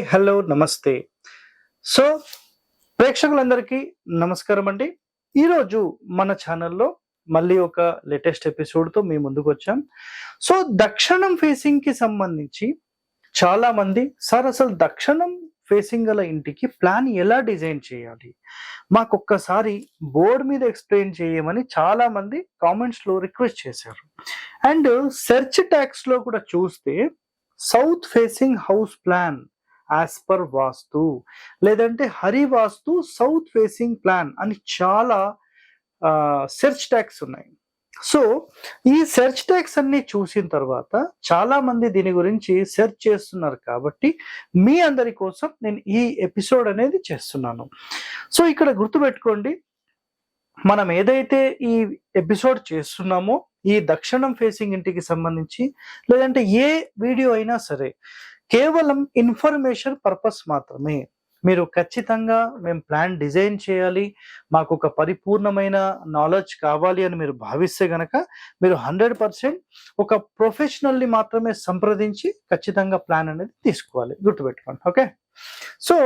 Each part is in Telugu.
హాయ్ హలో నమస్తే. సో ప్రేక్షకులందరికీ నమస్కారం అండి. ఈరోజు మన ఛానల్లో మళ్ళీ ఒక లేటెస్ట్ ఎపిసోడ్తో మీ ముందుకు వచ్చాం. సో దక్షిణం ఫేసింగ్కి సంబంధించి చాలా మంది సార్ అసలు దక్షిణం ఫేసింగ్ గల ఇంటికి ప్లాన్ ఎలా డిజైన్ చేయాలి? మాకు ఒక్కసారి బోర్డు మీద ఎక్స్ప్లెయిన్ చేయమని చాలా మంది రిక్వెస్ట్ చేశారు. అండ్ సెర్చ్ ట్యాక్స్లో కూడా చూస్తే south facing house plan as per vastu లేదంటే Hari vastu south facing plan అని చాలా సెర్చ్ ట్యాక్స్ ఉన్నాయి. సో ఈ సెర్చ్ ట్యాక్స్ అన్ని చూసిన తర్వాత చాలా మంది దీని గురించి సెర్చ్ చేస్తున్నారు కాబట్టి మీ అందరి కోసం నేను ఈ ఎపిసోడ్ అనేది చేస్తున్నాను. సో ఇక్కడ గుర్తుపెట్టుకోండి మనం ఏదైతే ఈ ఎపిసోడ్ చేస్తున్నామో ఈ దక్షిణం ఫేసింగ్ ఇంటికి సంబంధించి లేదంటే ఏ వీడియో అయినా సరే కేవలం ఇన్ఫర్మేషన్ పర్పస్ మాత్రమే. మీరు ఖచ్చితంగా మేము ప్లాన్ డిజైన్ చేయాలి మాకు ఒక పరిపూర్ణమైన నాలెడ్జ్ కావాలి అని మీరు భావిస్తే గనక మీరు హండ్రెడ్ పర్సెంట్ ఒక ప్రొఫెషనల్ని మాత్రమే సంప్రదించి ఖచ్చితంగా ప్లాన్ అనేది తీసుకోవాలి. గుర్తుపెట్టుకోండి ఓకే? సో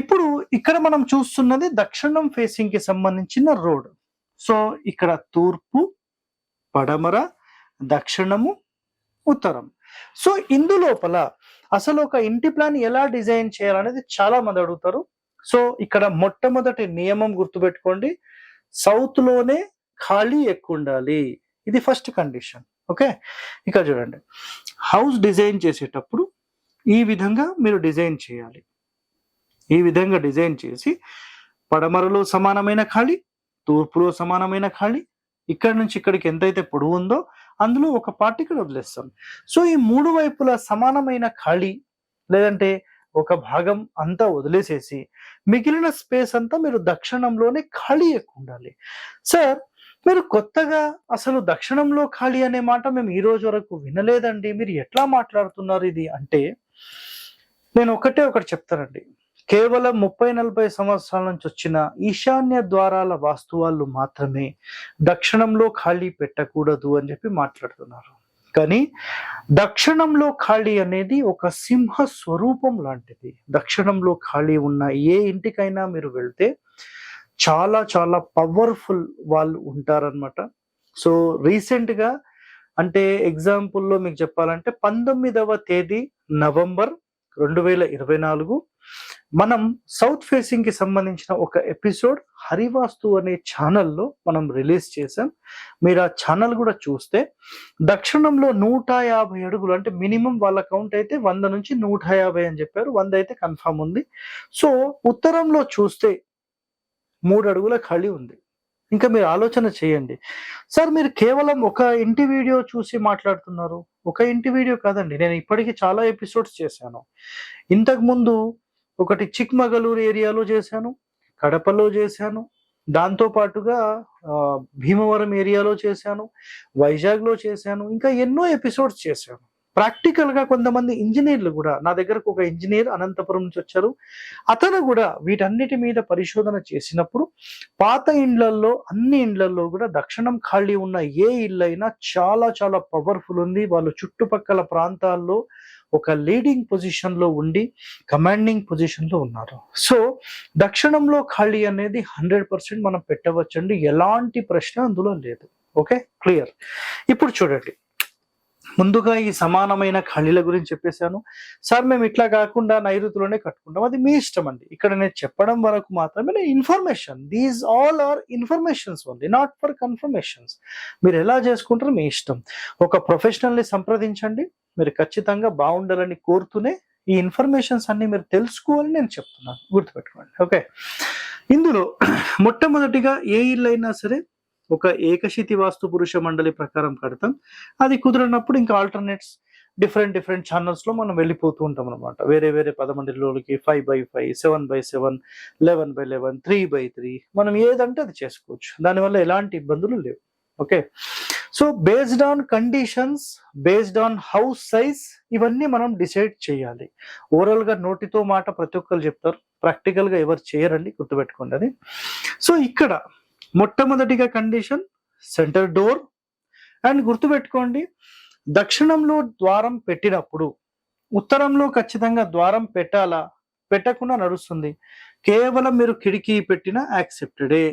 ఇప్పుడు ఇక్కడ మనం చూస్తున్నది దక్షిణం ఫేసింగ్కి సంబంధించిన రోడ్. సో ఇక్కడ తూర్పు పడమర దక్షిణము ఉత్తరం. సో ఇందులోపల అసలు ఒక ఇంటి ప్లాన్ ఎలా డిజైన్ చేయాలనేది చాలా మంది అడుగుతారు. సో ఇక్కడ మొట్టమొదటి నియమం గుర్తుపెట్టుకోండి. సౌత్లోనే ఖాళీ ఎక్కువ ఉండాలి ఇది ఫస్ట్ కండిషన్. ఓకే? ఇక్కడ చూడండి. హౌస్ డిజైన్ చేసేటప్పుడు ఈ విధంగా మీరు డిజైన్ చేయాలి. ఈ విధంగా డిజైన్ చేసి పడమరలో సమానమైన ఖాళీ తూర్పులో సమానమైన ఖాళీ ఇక్కడ నుంచి ఇక్కడికి ఎంతైతే పొడవు ఉందో అందులో ఒక పార్ట్ ఇక్కడ వదిలేస్తాం. సో ఈ మూడు వైపుల సమానమైన ఖాళీ లేదంటే ఒక భాగం అంతా వదిలేసేసి మిగిలిన స్పేస్ అంతా మీరు దక్షిణంలోనే ఖాళీ ఎక్కువ ఉండాలి. సార్ మీరు కొత్తగా అసలు దక్షిణంలో ఖాళీ అనే మాట మేము ఈ రోజు వరకు వినలేదండి. మీరు ఎట్లా మాట్లాడుతున్నారు ఇది? అంటే నేను ఒకటే ఒకటి చెప్తానండి. కేవలం ముప్పై నలభై సంవత్సరాల నుంచి వచ్చిన ఈశాన్య ద్వారాల వాస్తువాళ్ళు మాత్రమే దక్షిణంలో ఖాళీ పెట్టకూడదు అని చెప్పి మాట్లాడుతున్నారు. కానీ దక్షిణంలో ఖాళీ అనేది ఒక సింహ స్వరూపం లాంటిది. దక్షిణంలో ఖాళీ ఉన్న ఏ ఇంటికైనా మీరు వెళ్తే చాలా చాలా పవర్ఫుల్ వాళ్ళు ఉంటారనమాట సో రీసెంట్గా అంటే ఎగ్జాంపుల్లో మీకు చెప్పాలంటే పంతొమ్మిదవ తేదీ నవంబర్ రెండు వేల ఇరవై నాలుగు మనం సౌత్ ఫేసింగ్కి సంబంధించిన ఒక ఎపిసోడ్ హరివాస్తు అనే ఛానల్లో మనం రిలీజ్ చేసాం మీరు ఆ ఛానల్ కూడా చూస్తే దక్షిణంలో నూట యాభై అడుగులు అంటే మినిమం వాళ్ళ కౌంట్ అయితే వంద నుంచి నూట యాభై అని చెప్పారు. వంద అయితే కన్ఫామ్ ఉంది. సో ఉత్తరంలో చూస్తే మూడు అడుగుల ఖాళీ ఉంది. ఇంకా మీరు ఆలోచన చేయండి. సార్ మీరు కేవలం ఒక ఇంటి వీడియో చూసి మాట్లాడుతున్నారు. ఒక ఇంటి వీడియో కాదండి. నేను ఇప్పటికీ చాలా ఎపిసోడ్స్ చేశాను. ఇంతకుముందు ఒకటి చిక్మగళూరు ఏరియాలో చేశాను కడపలో చేశాను. దాంతో పాటుగా భీమవరం ఏరియాలో చేశాను వైజాగ్లో చేశాను ఇంకా ఎన్నో ఎపిసోడ్స్ చేశాను. ప్రాక్టికల్గా కొంతమంది ఇంజనీర్లు కూడా నా దగ్గరకు ఒక ఇంజనీర్ అనంతపురం నుంచి వచ్చారు. అతను కూడా వీటన్నిటి మీద పరిశోధన చేసినప్పుడు పాత ఇండ్లల్లో అన్ని ఇండ్లల్లో కూడా దక్షిణం ఖాళీ ఉన్న ఏ ఇల్లు అయినా చాలా చాలా పవర్ఫుల్ ఉంది. వాళ్ళు చుట్టుపక్కల ప్రాంతాల్లో ఒక లీడింగ్ పొజిషన్లో ఉండి కమాండింగ్ పొజిషన్లో ఉన్నారు. సో దక్షిణంలో ఖాళీ అనేది హండ్రెడ్ పర్సెంట్ మనం పెట్టవచ్చండి. ఎలాంటి ప్రశ్న అందులో లేదు. ఓకే క్లియర్ ఇప్పుడు చూడండి. ముందుగా ఈ సమానమైన ఖాళీల గురించి చెప్పేశాను. సార్ మేము ఇట్లా కాకుండా నైరుతిలోనే కట్టుకుంటాం. అది మీ ఇష్టం అండి. ఇక్కడ నేను చెప్పడం వరకు మాత్రమే information these all are informations only not for confirmations మీరు ఎలా చేసుకుంటారో మీ ఇష్టం. ఒక ప్రొఫెషనల్ని సంప్రదించండి. మీరు ఖచ్చితంగా బాగుండాలని కోరుతూనే ఈ ఇన్ఫర్మేషన్స్ అన్ని మీరు తెలుసుకోవాలని నేను చెప్తున్నాను. గుర్తుపెట్టుకోండి. ఓకే? ఇందులో మొట్టమొదటిగా ఏ ఇల్లు అయినా సరే ఒక ఏకశితి వాస్తు పురుష మండలి ప్రకారం కడతాం. అది కుదరనప్పుడు ఇంకా ఆల్టర్నేట్స్ డిఫరెంట్ డిఫరెంట్ ఛానల్స్లో మనం వెళ్ళిపోతూ ఉంటాం అనమాట వేరే వేరే పదమండలిలోకి five by five seven by seven eleven by eleven three by three మనం ఏదంటే అది చేసుకోవచ్చు. దానివల్ల ఎలాంటి ఇబ్బందులు లేవు. Okay? So based on conditions based on house size ఇవన్నీ మనం డిసైడ్ చేయాలి. ఓవరాల్గా నోటితో మాట ప్రతి ఒక్కరు చెప్తారు. ప్రాక్టికల్గా ఎవరు చేయరండి గుర్తుపెట్టుకోండి అది. సో ఇక్కడ మొట్టమొదటిగా కండిషన్ సెంటర్ డోర్ అండ్ గుర్తుపెట్టుకోండి దక్షిణంలో ద్వారం పెట్టినప్పుడు ఉత్తరంలో ఖచ్చితంగా ద్వారం పెట్టాలా? పెట్టకుండా నడుస్తుంది. కేవలం మీరు కిటికీ పెట్టిన యాక్సెప్టెడే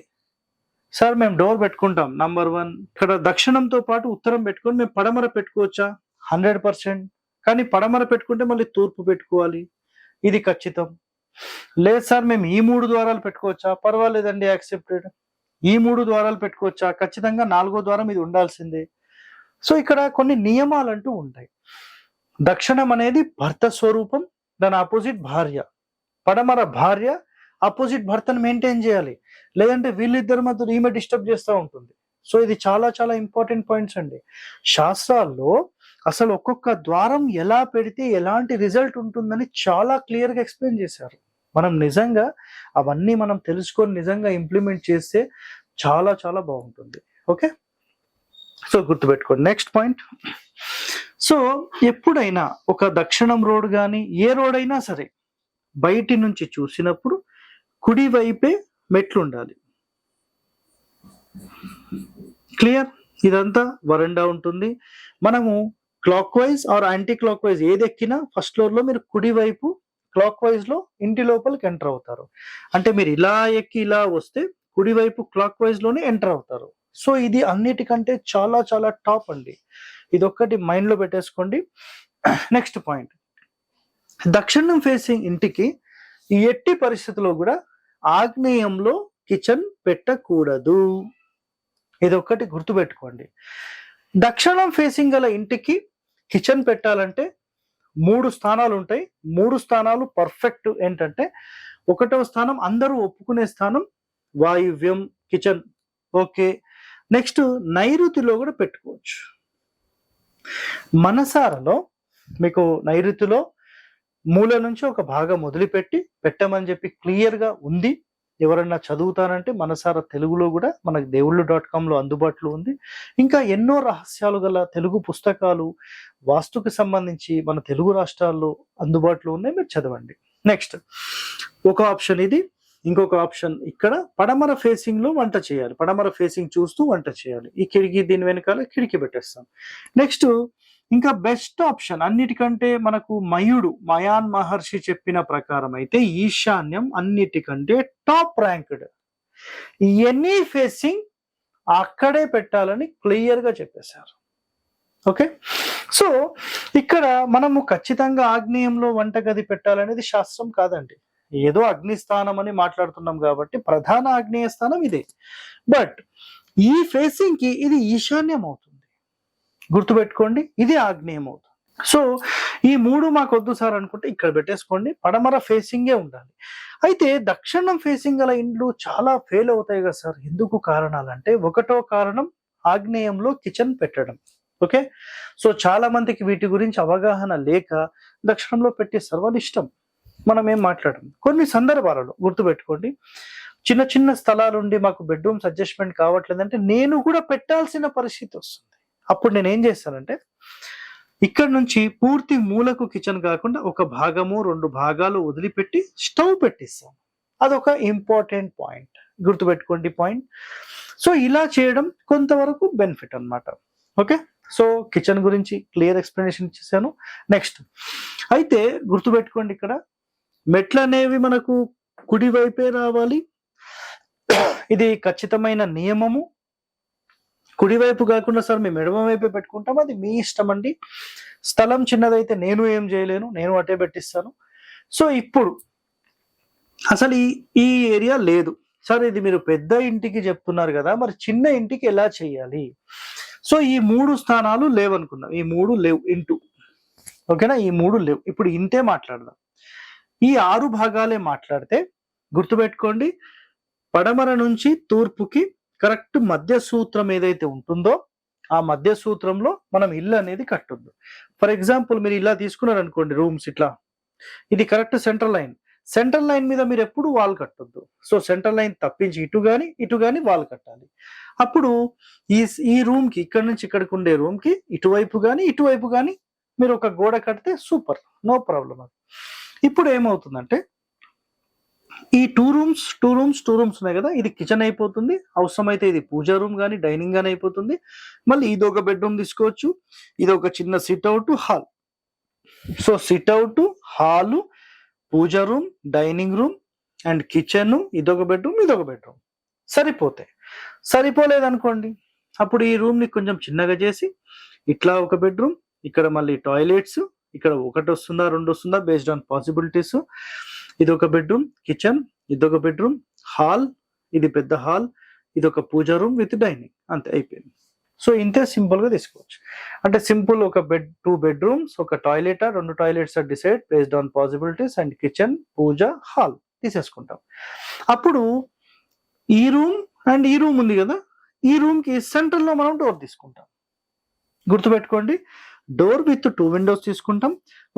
సార్ మేము డోర్ పెట్టుకుంటాం. నంబర్ వన్ ఇక్కడ దక్షిణంతో పాటు ఉత్తరం పెట్టుకొని మేము పడమర పెట్టుకోవచ్చా? Hundred percent. కానీ పడమర పెట్టుకుంటే మళ్ళీ తూర్పు పెట్టుకోవాలి. ఇది ఖచ్చితం. లేదు సార్ మేము ఈ మూడు ద్వారాలు పెట్టుకోవచ్చా? పర్వాలేదండి యాక్సెప్టెడ్. ఈ మూడు ద్వారాలు పెట్టుకోవచ్చా? ఖచ్చితంగా నాలుగో ద్వారం ఇది ఉండాల్సిందే. సో ఇక్కడ కొన్ని నియమాలు అంటూ ఉంటాయి. దక్షిణం అనేది భర్త స్వరూపం దాని ఆపోజిట్ భార్య. పడమర భార్య ఆపోజిట్ భర్తను మెయింటైన్ చేయాలి. లేదంటే వీళ్ళిద్దరి మధ్య ఈమె డిస్టర్బ్ చేస్తూ ఉంటుంది. సో ఇది చాలా చాలా ఇంపార్టెంట్ పాయింట్స్ అండి. శాస్త్రాల్లో అసలు ఒక్కొక్క ద్వారం ఎలా పెడితే ఎలాంటి రిజల్ట్ ఉంటుందని చాలా క్లియర్గా ఎక్స్ప్లెయిన్ చేశారు. మనం నిజంగా అవన్నీ మనం తెలుసుకొని నిజంగా ఇంప్లిమెంట్ చేస్తే చాలా చాలా బాగుంటుంది. ఓకే? సో గుర్తుపెట్టుకోండి. Next point. సో ఎప్పుడైనా ఒక దక్షిణం రోడ్ కానీ ఏ రోడ్ అయినా సరే బయటి నుంచి చూసినప్పుడు కుడి వైపే మెట్లు ఉండాలి క్లియర్? ఇదంతా వరండా ఉంటుంది. మనము clockwise or anticlockwise ఏది ఎక్కినా ఫస్ట్ ఫ్లోర్లో మీరు కుడి వైపు క్లాక్ వైజ్లో ఇంటి లోపలికి ఎంటర్ అవుతారు. అంటే మీరు ఇలా ఎక్కి ఇలా వస్తే కుడి వైపు క్లాక్ వైజ్లోనే ఎంటర్ అవుతారు. సో ఇది అన్నిటికంటే చాలా చాలా టాప్ అండి. ఇది ఒక్కటి మైండ్లో పెట్టేసుకోండి. Next point. దక్షిణం ఫేసింగ్ ఇంటికి ఎట్టి పరిస్థితిలో కూడా ఆగ్నేయంలో కిచెన్ పెట్టకూడదు. ఇది ఒక్కటి గుర్తుపెట్టుకోండి. దక్షిణం ఫేసింగ్ గల ఇంటికి కిచెన్ పెట్టాలంటే మూడు స్థానాలు ఉంటాయి. మూడు స్థానాలు పర్ఫెక్ట్ ఏంటంటే ఒకటవ స్థానం అందరూ ఒప్పుకునే స్థానం వాయువ్యం కిచెన్. ఓకే. నెక్స్ట్ నైరుతిలో కూడా పెట్టుకోవచ్చు. మనసారలో మీకు నైరుతిలో మూల నుంచి ఒక భాగం వదిలిపెట్టి పెట్టమని చెప్పి క్లియర్గా ఉంది. ఎవరన్నా చదువుతానంటే మనసార తెలుగులో కూడా మనకు దేవుళ్ళు డాట్ కామ్లో అందుబాటులో ఉంది. ఇంకా ఎన్నో రహస్యాలు గల తెలుగు పుస్తకాలు వాస్తుకి సంబంధించి మన తెలుగు రాష్ట్రాల్లో అందుబాటులో ఉన్నాయి. మీరు చదవండి. నెక్స్ట్ ఒక ఆప్షన్ ఇది. ఇంకొక ఆప్షన్ ఇక్కడ పడమర ఫేసింగ్లో వంట చేయాలి. పడమర ఫేసింగ్ చూస్తూ వంట చేయాలి. ఈ కిటికీ దీని వెనకాల కిటికీ పెట్టేస్తాం. నెక్స్ట్ ఇంకా బెస్ట్ ఆప్షన్ అన్నిటికంటే మనకు మయుడు మయాన్ మహర్షి చెప్పిన ప్రకారం అయితే ఈశాన్యం అన్నిటికంటే టాప్ ర్యాంక్డ్ ఎనీ ఫేసింగ్ అక్కడే పెట్టాలని క్లియర్గా చెప్పేశారు. ఓకే సో ఇక్కడ మనము ఖచ్చితంగా ఆగ్నేయంలో వంటగది పెట్టాలనేది శాస్త్రం కాదండి. ఏదో అగ్నిస్థానం అని మాట్లాడుతున్నాం కాబట్టి ప్రధాన ఆగ్నేయ స్థానం ఇదే. బట్ ఈ ఫేసింగ్కి ఇది ఈశాన్యం అవుతుంది. గుర్తుపెట్టుకోండి ఇది ఆగ్నేయం అవుతుంది. సో ఈ మూడు మాకు వద్దు సార్ అనుకుంటే ఇక్కడ పెట్టేసుకోండి పడమర ఫేసింగే ఉండాలి. అయితే దక్షిణం ఫేసింగ్ గల ఇండ్లు చాలా ఫెయిల్ అవుతాయి కదా సార్. ఎందుకు కారణాలు అంటే ఒకటో కారణం ఆగ్నేయంలో కిచెన్ పెట్టడం. ఓకే సో చాలా మందికి వీటి గురించి అవగాహన లేక దక్షిణంలో పెట్టే సర్వనిష్టం. మనం ఏం మాట్లాడడం కొన్ని సందర్భాలలో గుర్తుపెట్టుకోండి. చిన్న చిన్న స్థలాలుండి మాకు బెడ్రూమ్స్ అడ్జస్ట్మెంట్ కావట్లేదంటే నేను కూడా పెట్టాల్సిన పరిస్థితి వస్తుంది. అప్పుడు నేను ఏం చేస్తానంటే ఇక్కడ నుంచి పూర్తి మూలకు కిచెన్ కాకుండా ఒక భాగము రెండు భాగాలు వదిలిపెట్టి స్టవ్ పెట్టిస్తాను అదొక ఇంపార్టెంట్ పాయింట్ గుర్తుపెట్టుకోండి పాయింట్ సో ఇలా చేయడం కొంతవరకు బెనిఫిట్ అనమాట ఓకే? సో కిచెన్ గురించి క్లియర్ ఎక్స్ప్లెనేషన్ ఇచ్చేసాను. నెక్స్ట్ అయితే గుర్తుపెట్టుకోండి ఇక్కడ. మెట్లు అనేవి మనకు కుడి వైపే రావాలి. ఇది ఖచ్చితమైన నియమము. కుడివైపు కాకుండా సార్ మేము ఎడమ వైపే పెట్టుకుంటాం. అది మీ ఇష్టం అండి. స్థలం చిన్నదైతే నేను ఏం చేయలేను. నేను అటే పెట్టిస్తాను. సో ఇప్పుడు అసలు ఈ ఈ ఏరియా లేదు. సార్ ఇది మీరు పెద్ద ఇంటికి చెప్తున్నారు కదా మరి చిన్న ఇంటికి ఎలా చేయాలి? సో ఈ మూడు స్థానాలు లేవనుకుందాం. ఈ మూడు లేవు ఇంటూ. ఓకేనా? ఈ మూడు లేవు. ఇప్పుడు ఇంతే మాట్లాడదాం. ఈ ఆరు భాగాలే మాట్లాడితే గుర్తుపెట్టుకోండి. పడమర నుంచి తూర్పుకి కరెక్ట్ మధ్య సూత్రం ఏదైతే ఉంటుందో ఆ మధ్య సూత్రంలో మనం ఇల్లు అనేది కట్టుంది ఫర్ ఎగ్జాంపుల్ మీరు ఇలా తీసుకున్నారు అనుకోండి రూమ్స్ ఇట్లా. ఇది correct central line. Central line మీద మీరు ఎప్పుడు వాల్ కట్టొద్దు. సో సెంట్రల్ లైన్ తప్పించి ఇటు కానీ ఇటు కానీ వాల్ కట్టాలి. అప్పుడు ఈ ఈ రూమ్కి ఇక్కడ నుంచి ఇక్కడికి ఉండే రూమ్కి ఇటువైపు కానీ ఇటువైపు కానీ మీరు ఒక గోడ కడితే సూపర్. నో ప్రాబ్లం అది. ఇప్పుడు ఏమవుతుందంటే ఈ two rooms two rooms two rooms ఉన్నాయి కదా ఇది కిచెన్ అయిపోతుంది. అవసరమైతే ఇది పూజా రూమ్ కానీ డైనింగ్ కానీ అయిపోతుంది. మళ్ళీ ఇది ఒక బెడ్రూమ్ తీసుకోవచ్చు ఇది ఒక చిన్న sit out hall so sit out hall puja room dining room and kitchen ఇదొక బెడ్రూమ్ ఇదొక బెడ్రూమ్ సరిపోతాయి సరిపోలేదనుకోండి. అప్పుడు ఈ రూమ్ని కొంచెం చిన్నగా చేసి ఇట్లా ఒక బెడ్రూమ్ ఇక్కడ మళ్ళీ టాయిలెట్స్ ఇక్కడ ఒకటి వస్తుందా రెండు వస్తుందా బేస్డ్ ఆన్ పాసిబిలిటీస్ ఇది ఒక బెడ్రూమ్ కిచెన్ ఇదొక బెడ్రూమ్ హాల్ ఇది పెద్ద హాల్ ఇది ఒక పూజ రూమ్ విత్ డైనింగ్ అంతే అయిపోయింది. సో ఇంతే సింపుల్గా తీసుకోవచ్చు. అంటే సింపుల్ ఒక బెడ్ టూ బెడ్రూమ్స్ ఒక టాయిలెట్ రెండు toilets decide based on possibilities and kitchen puja hall తీసేసుకుంటాం. అప్పుడు ఈ రూమ్ అండ్ ఈ రూమ్ ఉంది కదా ఈ రూమ్కి సెంటర్లో మనం డోర్ తీసుకుంటాం. గుర్తుపెట్టుకోండి డోర్ విత్ టూ విండోస్ తీసుకుంటాం.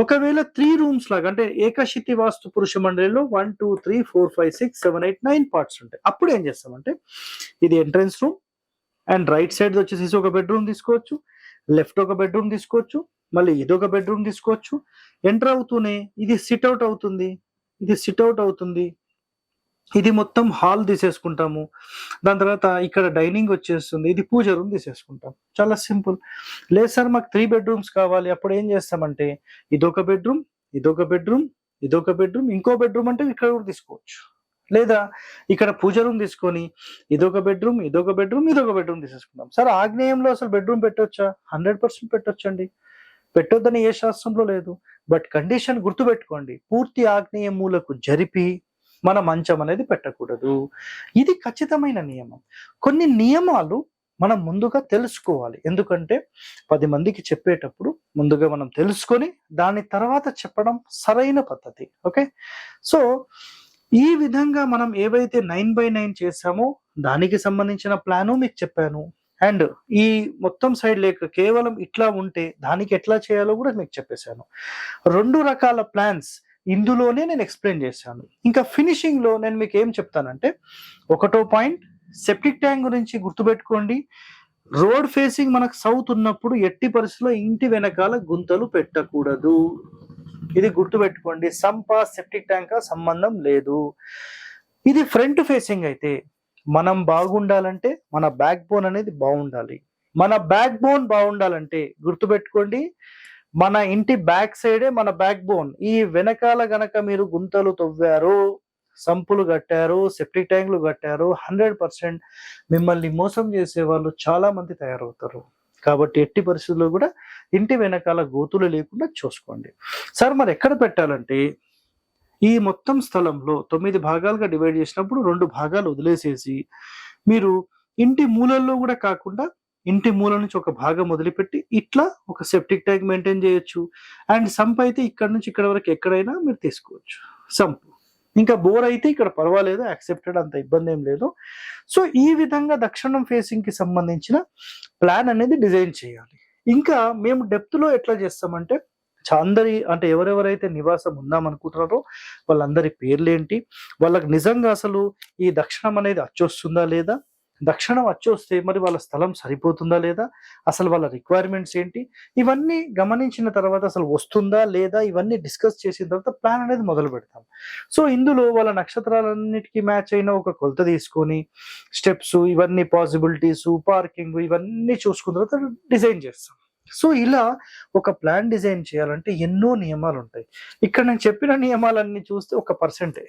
ఒకవేళ త్రీ రూమ్స్ లాగా అంటే ఏకశితి వాస్తు పురుష మండలిలో one two three four five six seven eight nine parts ఉంటాయి. అప్పుడు ఏం చేస్తామంటే ఇది entrance room and right side వచ్చేసి ఒక బెడ్రూమ్ తీసుకోవచ్చు లెఫ్ట్ ఒక బెడ్రూమ్ తీసుకోవచ్చు మళ్ళీ ఇదొక బెడ్రూమ్ తీసుకోవచ్చు. ఎంటర్ అవుతూనే ఇది సిట్ అవుట్ అవుతుంది ఇది సిట్ అవుట్ అవుతుంది ఇది మొత్తం హాల్ తీసేసుకుంటాము. దాని తర్వాత ఇక్కడ డైనింగ్ వచ్చేస్తుంది. ఇది పూజ రూమ్ తీసేసుకుంటాం. చాలా సింపుల్. లేదు సార్ మాకు త్రీ బెడ్రూమ్స్ కావాలి. అప్పుడు ఏం చేస్తామంటే ఇదొక బెడ్రూమ్ ఇదొక బెడ్రూమ్ ఇదొక బెడ్రూమ్ ఇంకో బెడ్రూమ్ అంటే ఇక్కడ కూడా తీసుకోవచ్చు. లేదా ఇక్కడ పూజ రూమ్ తీసుకొని ఇదొక బెడ్రూమ్ ఇదొక బెడ్రూమ్ ఇదొక బెడ్రూమ్ తీసేసుకుంటాం సార్ ఆగ్నేయంలో అసలు బెడ్రూమ్ పెట్టొచ్చా? Hundred percent పెట్టొచ్చండి. పెట్టొద్దని ఏ శాస్త్రంలో లేదు. బట్ కండిషన్ గుర్తుపెట్టుకోండి. పూర్తి ఆగ్నేయ మూలకు జరిపి మన మంచం అనేది పెట్టకూడదు. ఇది ఖచ్చితమైన నియమం. కొన్ని నియమాలు మనం ముందుగా తెలుసుకోవాలి. ఎందుకంటే పది మందికి చెప్పేటప్పుడు ముందుగా మనం తెలుసుకొని దాని తర్వాత చెప్పడం సరైన పద్ధతి. ఓకే? సో ఈ విధంగా మనం ఏవైతే నైన్ బై నైన్ చేసామో దానికి సంబంధించిన ప్లాను మీకు చెప్పాను. అండ్ ఈ మొత్తం సైడ్ లేక కేవలం ఇట్లా ఉంటే దానికి ఎట్లా చేయాలో కూడా మీకు చెప్పేశాను. రెండు రకాల ప్లాన్స్ ఇందులోనే నేను ఎక్స్ప్లెయిన్ చేశాను. ఇంకా ఫినిషింగ్లో నేను మీకు ఏం చెప్తానంటే ఒకటో పాయింట్ సెప్టిక్ ట్యాంక్ గురించి గుర్తుపెట్టుకోండి. రోడ్ ఫేసింగ్ మనకు సౌత్ ఉన్నప్పుడు ఎట్టి పరిస్థితుల్లో ఇంటి వెనకాల గుంతలు పెట్టకూడదు. ఇది గుర్తుపెట్టుకోండి. సంప సెప్టిక్ ట్యాంక్ సంబంధం లేదు. ఇది ఫ్రంట్ ఫేసింగ్ అయితే మనం బాగుండాలంటే మన బ్యాక్ బోన్ అనేది బాగుండాలి. మన బ్యాక్ బోన్ బాగుండాలంటే గుర్తుపెట్టుకోండి మన ఇంటి బ్యాక్ సైడే మన బ్యాక్ బోన్. ఈ వెనకాల గనక మీరు గుంతలు తవ్వారు సంపులు కట్టారు సెప్టిక్ ట్యాంకులు కట్టారు హండ్రెడ్ పర్సెంట్ మిమ్మల్ని మోసం చేసే వాళ్ళు చాలా మంది తయారవుతారు. కాబట్టి ఎట్టి పరిస్థితుల్లో కూడా ఇంటి వెనకాల గోతులు లేకుండా చూసుకోండి. సార్ మరి ఎక్కడ పెట్టాలంటే ఈ మొత్తం స్థలంలో తొమ్మిది భాగాలుగా డివైడ్ చేసినప్పుడు రెండు భాగాలు వదిలేసేసి మీరు ఇంటి మూలల్లో కూడా కాకుండా ఇంటి మూల నుంచి ఒక భాగం వదిలిపెట్టి ఇట్లా ఒక సెప్టిక్ ట్యాంక్ మెయింటైన్ చేయొచ్చు. అండ్ సంప్ అయితే ఇక్కడ నుంచి ఇక్కడ వరకు ఎక్కడైనా మీరు తీసుకోవచ్చు. సంప్ ఇంకా బోర్ అయితే ఇక్కడ పర్వాలేదు యాక్సెప్టెడ్ అంత ఇబ్బంది ఏం లేదు. సో ఈ విధంగా దక్షిణం ఫేసింగ్కి సంబంధించిన ప్లాన్ అనేది డిజైన్ చేయాలి. ఇంకా మేము డెప్త్లో ఎట్లా చేస్తామంటే అందరి అంటే ఎవరెవరైతే నివాసం ఉందాం అనుకుంటున్నారో వాళ్ళందరి పేర్లు ఏంటి వాళ్ళకి నిజంగా అసలు ఈ దక్షిణం అనేది అచ్చొస్తుందా లేదా? దక్షిణం వచ్చొస్తే మరి వాళ్ళ స్థలం సరిపోతుందా లేదా? అసలు వాళ్ళ రిక్వైర్మెంట్స్ ఏంటి? ఇవన్నీ గమనించిన తర్వాత అసలు వస్తుందా లేదా? ఇవన్నీ డిస్కస్ చేసిన తర్వాత ప్లాన్ అనేది మొదలు పెడతాం. సో ఇందులో వాళ్ళ నక్షత్రాలన్నిటికీ మ్యాచ్ అయిన ఒక కొలత తీసుకొని స్టెప్స్ ఇవన్నీ పాసిబిలిటీస్ పార్కింగ్ ఇవన్నీ చూసుకున్న తర్వాత డిజైన్ చేస్తాం. సో ఇలా ఒక ప్లాన్ డిజైన్ చేయాలంటే ఎన్నో నియమాలు ఉంటాయి ఇక్కడ నేను చెప్పిన నియమాలన్నీ చూస్తే ఒక పర్సెంటే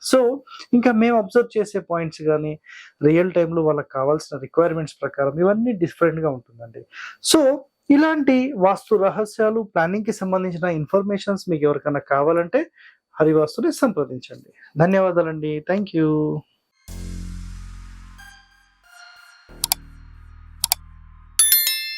సో ఇంకా మేము అబ్జర్వ్ చేసే పాయింట్స్ కానీ రియల్ టైంలో వాళ్ళకి కావాల్సిన రిక్వైర్మెంట్స్ ప్రకారం ఇవన్నీ డిఫరెంట్గా ఉంటుందండి. సో ఇలాంటి వాస్తు రహస్యాలు ప్లానింగ్కి సంబంధించిన ఇన్ఫర్మేషన్స్ మీకు ఎవరికైనా కావాలంటే హరివాస్తుని సంప్రదించండి. ధన్యవాదాలండి. Thank you